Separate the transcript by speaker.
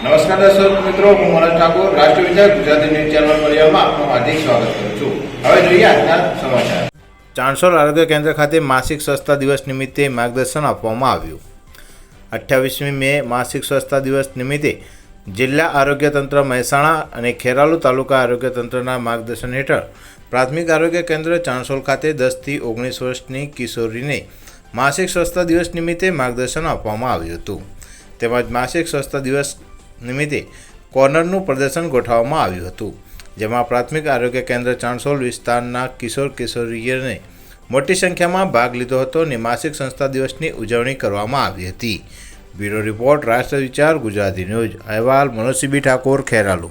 Speaker 1: મિત્રો, હું મનોજ ઠાકોર, રાષ્ટ્રીય વિચાર ગુજરાતી ન્યૂઝ ચેનલ પરિવારમાં આપનું હાર્દિક સ્વાગત કરું છું. હવે જોઈએ આજના સમાચાર. ચાણસોલ આરોગ્ય કેન્દ્ર ખાતે માસિક સ્વચ્છતા દિવસ નિમિત્તે માર્ગદર્શન આપવામાં આવ્યું. અઠ્યાવીસમી મે માસિક સ્વચ્છતા દિવસ નિમિત્તે જિલ્લા આરોગ્ય તંત્ર મહેસાણા અને ખેરાલુ તાલુકા આરોગ્ય તંત્રના માર્ગદર્શન હેઠળ પ્રાથમિક આરોગ્ય કેન્દ્ર ચાણસોલ ખાતે દસથી ઓગણીસ વર્ષની કિશોરીને માસિક સ્વચ્છતા દિવસ નિમિત્તે માર્ગદર્શન આપવામાં આવ્યું હતું. તેમજ માસિક સ્વચ્છતા દિવસ નિમિત્તે કોર્નરનું પ્રદર્શન ગોઠવવામાં આવ્યું હતું, જેમાં પ્રાથમિક આરોગ્ય કેન્દ્ર ચાણસોલ વિસ્તારના કિશોર કિશોરીઓને મોટી સંખ્યામાં ભાગ લીધો હતો અને માસિક સંસ્થા દિવસની ઉજવણી કરવામાં આવી હતી. બ્યુરો રિપોર્ટ, રાષ્ટ્ર વિચાર, ગુજરાતી ન્યૂઝ. અહેવાલ, મનોજસિંહ ઠાકોર, ખેરાલુ.